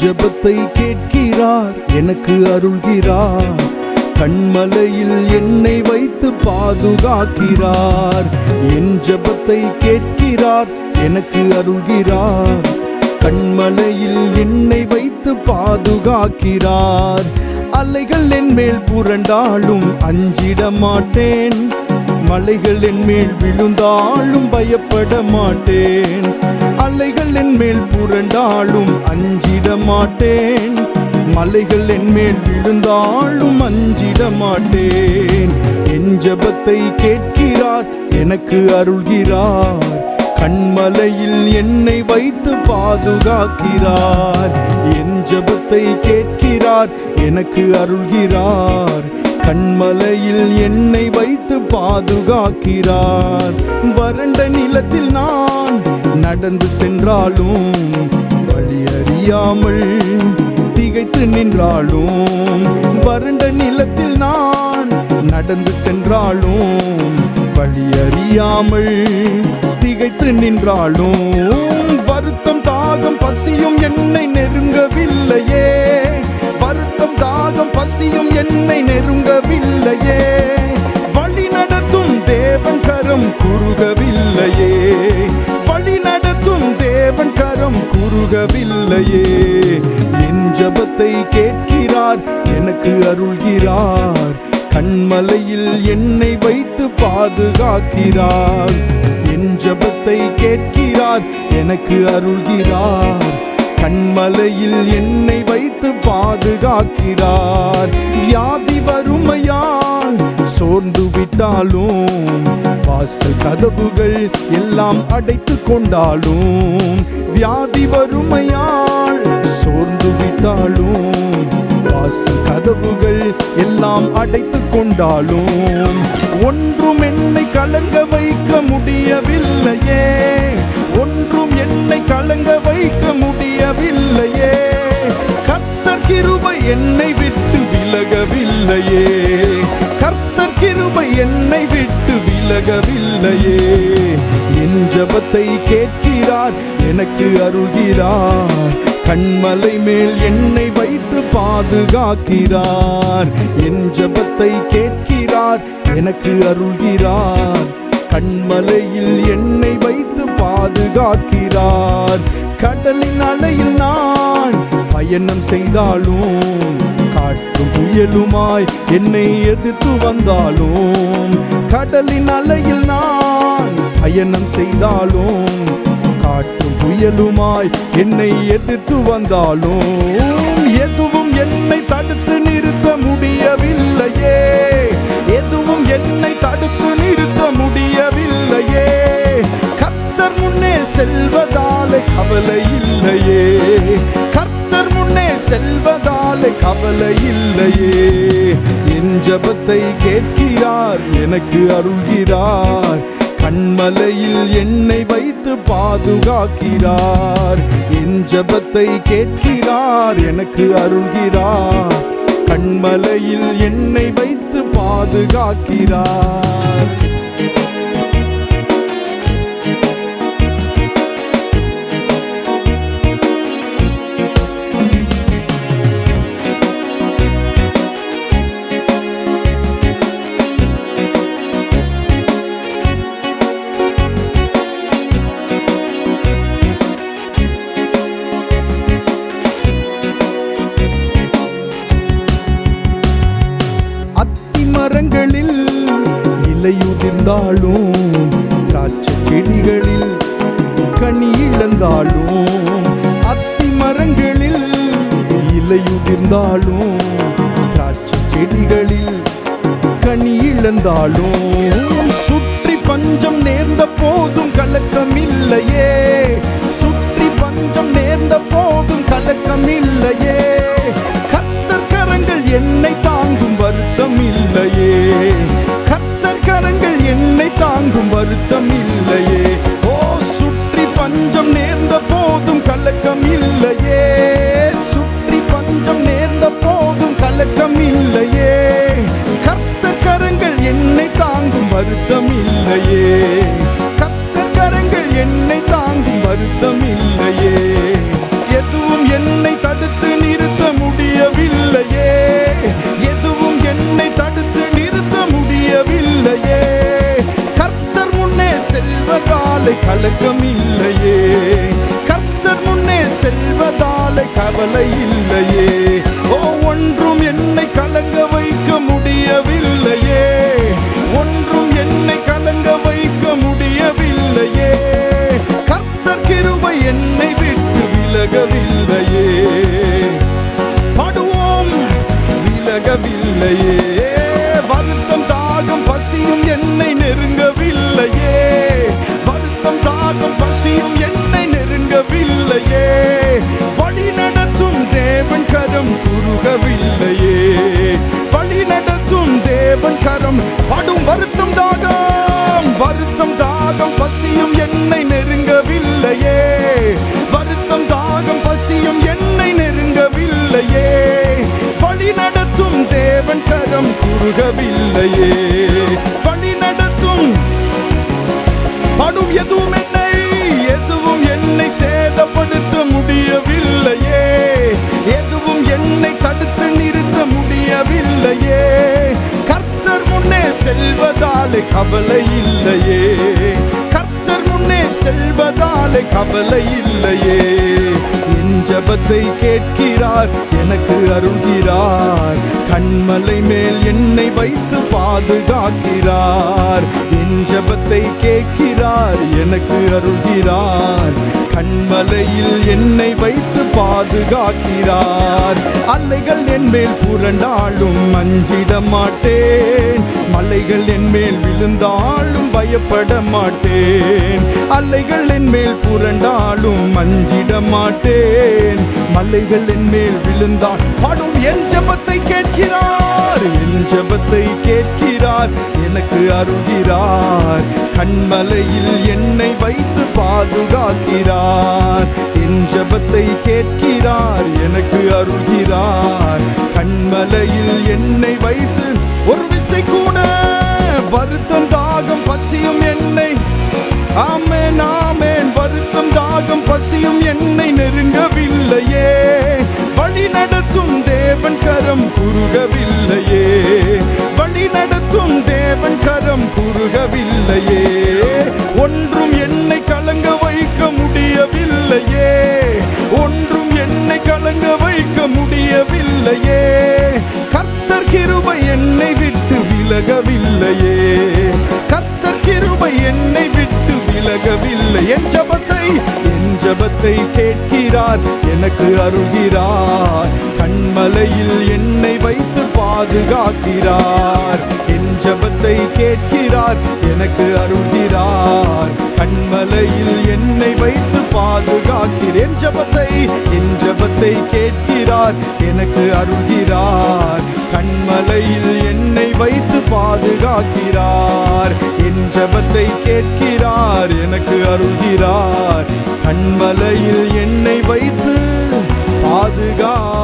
ஜெபத்தை கேட்கிறார் எனக்கு அருள்கிறார். கண்மலையில் என்னை வைத்து பாதுகாக்கிறார். என் ஜெபத்தை கேட்கிறார் எனக்கு அருள்கிறார். கண்மலையில் என்னை வைத்து பாதுகாக்கிறார். அலைகள் என் மேல் புரண்டாலும் அஞ்சிட மாட்டேன். மலைகள் என் மேல் விழுந்தாலும் பயப்பட மாட்டேன். அலைகள் என் மேல் புரண்டாலும் அஞ்சு மாட்டேன். மலைகள் என் மேல் விழுந்தாலும் அஞ்சிட மாட்டேன். என் ஜெபத்தை கேட்கிறார் எனக்கு அருள்கிறார். கண்மலையில் என்னை வைத்து பாதுகாக்கிறார். என் ஜெபத்தை கேட்கிறார் எனக்கு அருள்கிறார். கண்மலையில் என்னை வைத்து பாதுகாக்கிறார். வறண்ட நிலத்தில் நான் நடந்து சென்றாலும் வழி அறியாமல் திகைத்து நின்றாலும் வறண்ட நிலத்தில் நான் நடந்து சென்றாலும் வழி அறியாமல் திகைத்து நின்றாலும் வருத்தம் தாகம் பசியும் என்னை நெருங்கவில்லையே. வருத்தம் தாகம் பசியும் என்னை நெருங்கவில்லை போகவில்லையே. என் ஜபத்தை கேட்கிறார் எனக்கு அருள்கிறார். கண்மலையில் என்னை வைத்து பாதுகாக்கிறார். என் ஜபத்தை கேட்கிறார் எனக்கு அருள்கிறார். கண்மலையில் என்னை வைத்து பாதுகாக்கிறார். வியாதி வறுமையால் சோர்ந்து விட்டாலும் வாசல் கதவுகள் எல்லாம் அடைத்து கொண்டாலும் வியாதி வறுமையால் சோர்ந்து விட்டாலும் வாசல் கதவுகள் எல்லாம் அடைத்து கொண்டாலும் ஒன்றும் என்னை கலங்க வைக்க முடியவில்லையே. என்னை விட்டு விலகவில்லையே. கர்த்தர் கிருபை என்னை விட்டு விலகவில்லையே. என் ஜபத்தை கேட்கிறார் எனக்கு அருகிறார் கண்மலை மேல் என்னை வைத்து பாதுகாக்கிறார். என் ஜபத்தை கேட்கிறார் எனக்கு அருள்கிறார். கண்மலையில் என்னை வைத்து பாதுகாக்கிறார். கடலின் அலையில் நான் பயணம் செய்தாலும் காற்றும் புயலுமாய் என்னை எதிர்த்து வந்தாலும் கடலின் அலையில் நான் பயணம் செய்தாலும் காற்றும் புயலுமாய் என்னை எதிர்த்து வந்தாலும் எதுவும் என்னை தடுத்து நிறுத்த முடியவில்லையே. எதுவும் என்னை தடுத்து நிறுத்த முடியவில்லையே. கர்த்தர் முன்னே செல்வதாலே கவலை இல்லையே. கர்த்தர் முன்னே செல்வதாலே கவலை இல்லையே. என் ஜபத்தை கேட்கிறார் எனக்கு அருள்கிறார். கண்மலையில் என்னை வைத்து பாதுகாக்கிறார். என் ஜபத்தை கேட்கிறார் எனக்கு அருள்கிறார். கண்மலையில் என்னை வைத்து பாதுகாக்கிறார். இலையுதிர்ந்தாலும் திராட்சை செடிகளில் கனி இழந்தாலும் அத்தி மரங்களில் இலையுதிர்ந்தாலும் திராட்சை செடிகளில் கனி இழந்தாலும் சுற்றி பஞ்சம் நேர்ந்த போதும் கலக்கம் இல்லையே சுற்றி பஞ்சம் நேர்ந்த போதும் கலக்கம் இல்லையே கத்தர் கரங்கள் என்னை தாங்கும் வருத்தம் இல்லையே வானங்கள் என்னை தாங்கும் வருத்தம் இல்லையே. ஓ சுற்றி பஞ்சம் நேர்ந்த போதும் கலக்கம் இல்லையே. சுற்றி பஞ்சம் நேர்ந்த போதும் கலக்கம் இல்லையே. கத்த கரங்கள் என்னை தாங்கும் வருத்தம் இல்லையே. கத்த கரங்கள் என்னை தாங்கும் வருத்தம் இல்லையே. செல்வதாலே கலக்கம் இல்லையே கர்த்தர் முன்னே செல்வதாலே கவலை இல்லை. தேவன் கரம் குறுகவில்லையே. வழி நடத்தும் படும் எதுவும் என்னை எதுவும் என்னை சேதப்படுத்த முடியவில்லையே. எதுவும் என்னை தடுத்து நிறுத்த முடியவில்லையே. கர்த்தர் முன்னே செல்வதாலே கவலை இல்லையே. செல்வதாலே கவலை இல்லையே. என் ஜபத்தை கேட்கிறார் எனக்கு அருள்கிறார். கண்மலை மேல் என்னை வைத்து பாதுகாக்கிறார். என் ஜபத்தை கேட்கிறார் எனக்கு அருள்கிறார். கண்மலையில் என்னை வைத்து பாதுகாக்கிறார். அலைகள் என் மேல் புரண்டாலும் அஞ்சிட மாட்டேன். மலைகள் என் மேல் விழுந்தாலும் பயப்பட மாட்டேன். அலைகள் என் மேல் புரண்டாலும் அஞ்சிட மாட்டேன். மலைகள் என் மேல் விழுந்தான் பாடும் என் ஜபத்தை கேட்கிறார். என் ஜபத்தை கேட்கிறார் எனக்கு அருகிறார் கண்மலையில் என்னை வைத்து பாதுகாக்கிறார். என் ஜபத்தை கேட்கிறார் எனக்கு அருகிறார் கண்மலையில் என்னை வைத்து ஒரு விசை கூட வருத்தம் தாகம் பசியும் என்னை ஆமேன் ஆமேன். வருத்தம் தாகம் பசியும் என்னை நெருங்கவில்லையே. வழி நடத்தும் தேவன் கரம் குறுகவில்லையே. வழி நடத்தும் தேவன் கரம் குறுகவில்லையே. ஒன்றும் என்னை கலங்க வைக்க முடியவில்லையே. ஒன்றும் என்னை கலங்க வைக்க முடியவில்லையே. ஜபத்தை கேட்கிறார் எனக்கு அருகிறார் கண்மலையில் என்னை வைத்து பாதுகாக்கிறார். என் ஜபத்தை கேட்கிறார் எனக்கு அருகிறார் கண்மலையில் என்னை வைத்து பாதுகாக்கிறேன். ஜபத்தை என் ஜபத்தை கேட்கிறார் எனக்கு அருகிறார் கண்மலையில் என்னை வைத்து பாதுகாக்கிறார். என் ஜபத்தை கேட்கிறார் எனக்கு அருள்கிறார். கண்மலையில் என்னை வைத்து பாதுகாக்கிறார்.